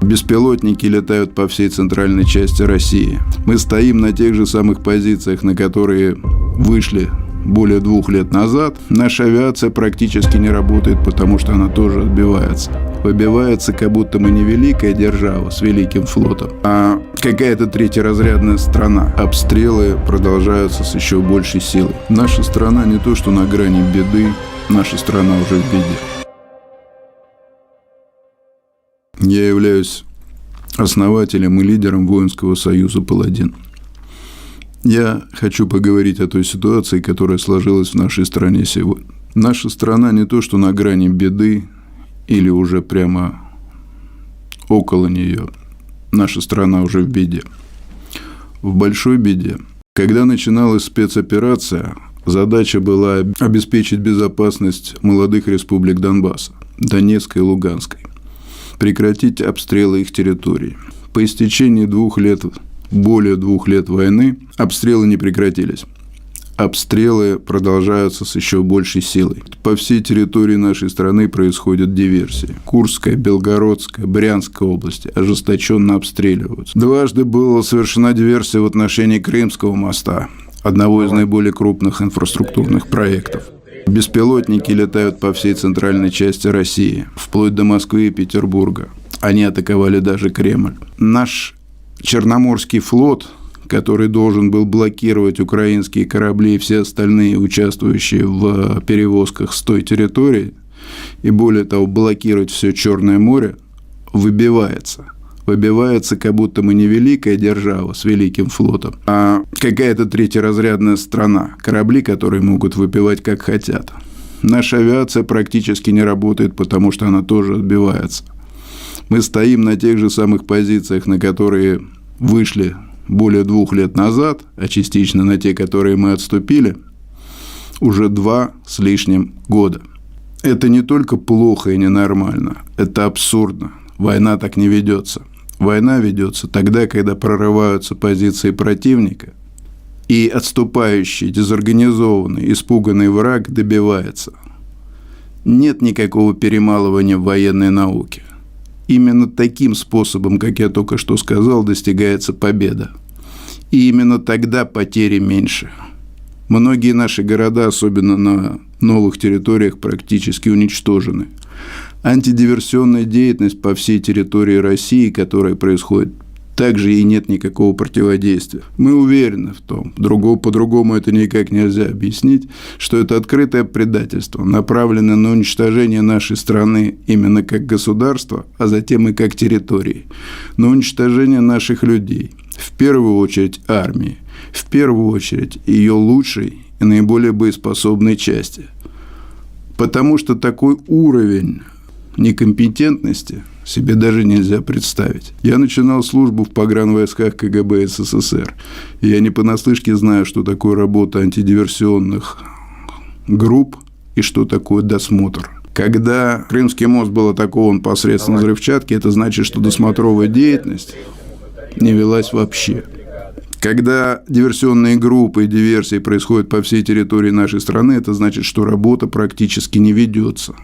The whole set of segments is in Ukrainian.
Беспилотники летают по всей центральной части России. Мы стоим на тех же самых позициях, на которые вышли более двух лет назад. Наша авиация практически не работает, потому что она тоже отбивается. Выбивается, как будто мы не великая держава с великим флотом, а какая-то третьеразрядная страна. Обстрелы продолжаются с еще большей силой. Наша страна не то, что на грани беды, наша страна уже в беде. Я являюсь основателем и лидером воинского союза «Паладин». Я хочу поговорить о той ситуации, которая сложилась в нашей стране сегодня. Наша страна не то, что на грани беды или уже прямо около нее. Наша страна уже в беде. В большой беде. Когда начиналась спецоперация, задача была обеспечить безопасность молодых республик Донбасса, Донецкой и Луганской, прекратить обстрелы их территорий. По истечении двух лет более двух лет войны обстрелы не прекратились. Обстрелы продолжаются с еще большей силой. По всей территории нашей страны происходят диверсии. Курская, Белгородская, Брянская области ожесточенно обстреливаются. Дважды была совершена диверсия в отношении Крымского моста, одного из наиболее крупных инфраструктурных проектов. Беспилотники летают по всей центральной части России, вплоть до Москвы и Петербурга. Они атаковали даже Кремль. Наш Черноморский флот, который должен был блокировать украинские корабли и все остальные, участвующие в перевозках с той территории, и более того, блокировать все Черное море, выбивается. Выбивается, как будто мы не великая держава с великим флотом, а какая-то третьеразрядная страна. Корабли, которые могут выпивать как хотят. Наша авиация практически не работает, потому что она тоже отбивается. Мы стоим на тех же самых позициях, на которые вышли более двух лет назад, а частично на те, которые мы отступили, уже два с лишним года. Это не только плохо и ненормально, это абсурдно. Война так не ведется. Война ведется тогда, когда прорываются позиции противника, и отступающий, дезорганизованный, испуганный враг добивается. Нет никакого перемалывания в военной науке. Именно таким способом, как я только что сказал, достигается победа. И именно тогда потери меньше. Многие наши города, особенно на новых территориях, практически уничтожены. Антидиверсионная деятельность по всей территории России, которая происходит также и нет никакого противодействия. Мы уверены в том, другого, по-другому это никак нельзя объяснить, что это открытое предательство, направленное на уничтожение нашей страны именно как государства, а затем и как территории, на уничтожение наших людей, в первую очередь армии, в первую очередь ее лучшей и наиболее боеспособной части. Потому что такой уровень некомпетентности – себе даже нельзя представить. Я начинал службу в погранвойсках КГБ СССР. И я не понаслышке знаю, что такое работа антидиверсионных групп и что такое досмотр. Когда Крымский мост был атакован посредством взрывчатки, это значит, что досмотровая деятельность не велась вообще. Когда диверсионные группы и диверсии происходят по всей территории нашей страны, это значит, что работа практически не ведется.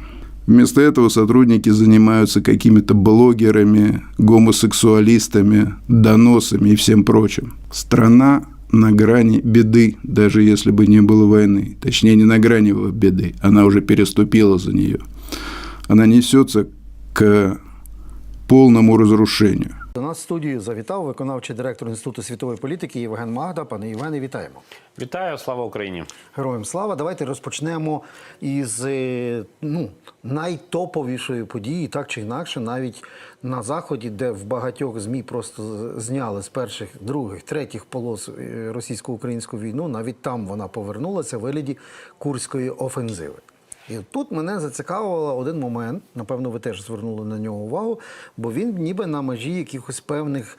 Вместо этого сотрудники занимаются какими-то блогерами, гомосексуалистами, доносами и всем прочим. Страна на грани беды, даже если бы не было войны. Точнее, не на грани беды, она уже переступила за нее. Она несется к полному разрушению. До нас в студію завітав виконавчий директор Інституту світової політики Євген Магда. Пане Євгене, вітаємо. Вітаю, слава Україні! Героям слава. Давайте розпочнемо із е, ну, найтоповішої події, так чи інакше, навіть на заході, де в багатьох змі просто зняли з перших, других, третіх полос е, російсько-українську війну. Навіть там вона повернулася в вигляді курської офензиви. І тут мене зацікавив один момент, напевно, ви теж звернули на нього увагу, бо він ніби на межі якихось певних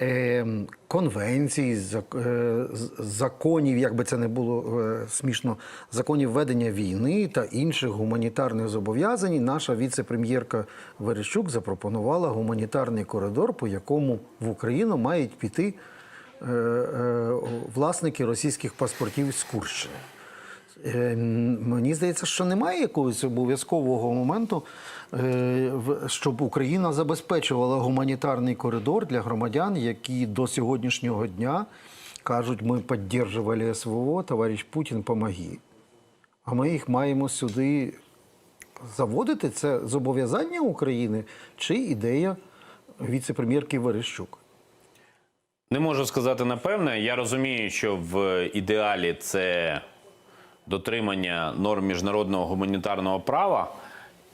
е, конвенцій, е, законів, як би це не було е, смішно, законів ведення війни та інших гуманітарних зобов'язань. Наша віце-прем'єрка Верещук запропонувала гуманітарний коридор, по якому в Україну мають піти е, власники російських паспортів з Курщини. Е, Мені здається, що немає якогось обов'язкового моменту, е, щоб Україна забезпечувала гуманітарний коридор для громадян, які до сьогоднішнього дня кажуть, ми підтримували СВО, товариш Путін, помоги. А ми їх маємо сюди заводити. Це зобов'язання України чи ідея віце-прем'єрки Верещук? Не можу сказати напевне. Я розумію, що в ідеалі це дотримання норм міжнародного гуманітарного права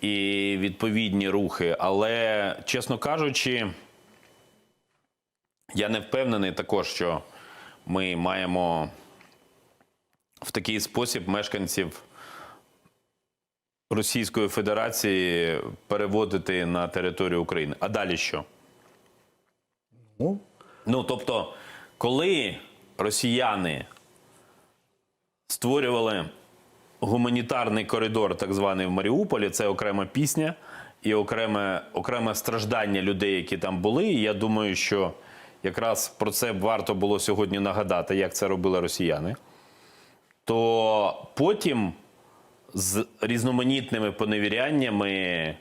і відповідні рухи. Але, чесно кажучи, я не впевнений також, що ми маємо в такий спосіб мешканців Російської Федерації переводити на територію України. А далі що? Ну, Ну, тобто, коли росіяни створювали гуманітарний коридор, так званий в Маріуполі, це окрема пісня і окреме, окреме страждання людей, які там були. І я думаю, що якраз про це варто було сьогодні нагадати, як це робили росіяни. То потім з різноманітними поневіряннями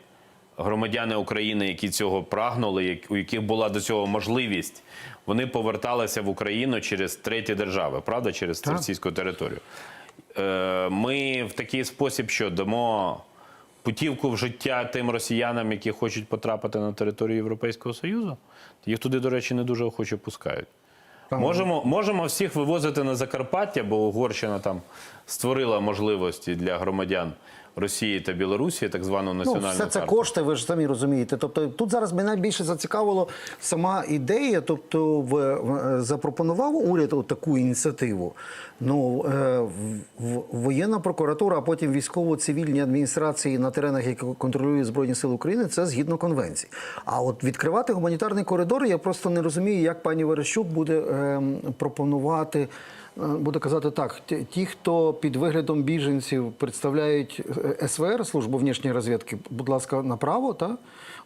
громадяни України, які цього прагнули, у яких була до цього можливість, вони поверталися в Україну через треті держави, правда, через Так. російську територію. Е, Ми в такий спосіб, що дамо путівку в життя тим росіянам, які хочуть потрапити на територію Європейського Союзу. Їх туди, до речі, не дуже охоче пускають. Можемо, можемо всіх вивозити на Закарпаття, бо Угорщина там створила можливості для громадян Росії та Білорусі, так звану Ну, національну все це карту. кошти, ви ж самі розумієте. Тобто тут зараз мене більше зацікавило сама ідея. Тобто, в, в- запропонував уряд таку ініціативу. Ну е, в, в- воєнна прокуратура, а потім військово-цивільні адміністрації на теренах, які контролюють збройні сили України, це згідно конвенції. А от відкривати гуманітарний коридор, я просто не розумію, як пані Верещук буде е, пропонувати. Е, Буде казати так: ті- ті, хто під виглядом біженців представляють е, СВР, службу внішньої розвідки, будь ласка, направо, та?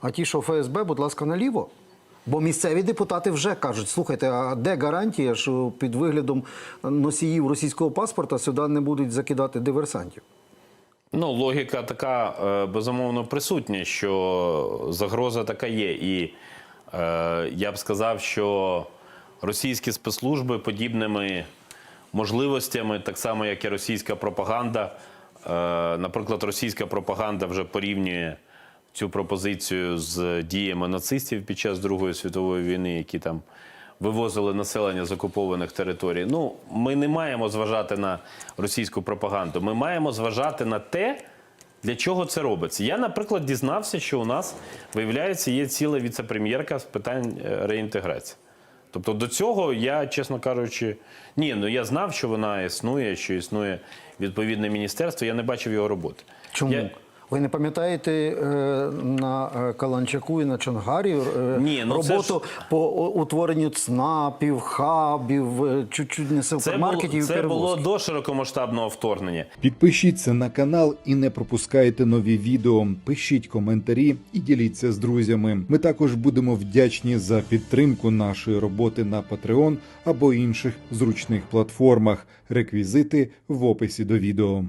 а ті, що ФСБ, будь ласка, наліво. Бо місцеві депутати вже кажуть: слухайте, а де гарантія, що під виглядом носіїв російського паспорта сюди не будуть закидати диверсантів? Ну, логіка така е, безумовно присутня, що загроза така є. І е, я б сказав, що російські спецслужби подібними можливостями, так само як і російська пропаганда, е, наприклад, російська пропаганда вже порівнює цю пропозицію з діями нацистів під час Другої світової війни, які там вивозили населення з окупованих територій. Ну, ми не маємо зважати на російську пропаганду. Ми маємо зважати на те, для чого це робиться. Я, наприклад, дізнався, що у нас, виявляється, є ціла віце-прем'єрка з питань е, реінтеграції. Тобто до цього я, чесно кажучи, ні, ну я знав, що вона існує, що існує відповідне міністерство. Я не бачив його роботи. Чому? Я... Ви не пам'ятаєте е, на е, Каланчаку і на Чонгарі е, Ні, ну це роботу по утворенню ЦНАПів, хабів, чуть-чуть не Це, було, супермаркетів це було до широкомасштабного вторгнення. Підпишіться на канал і не пропускайте нові відео. Пишіть коментарі і діліться з друзями. Ми також будемо вдячні за підтримку нашої роботи на Patreon або інших зручних платформах. Реквізити в описі до відео.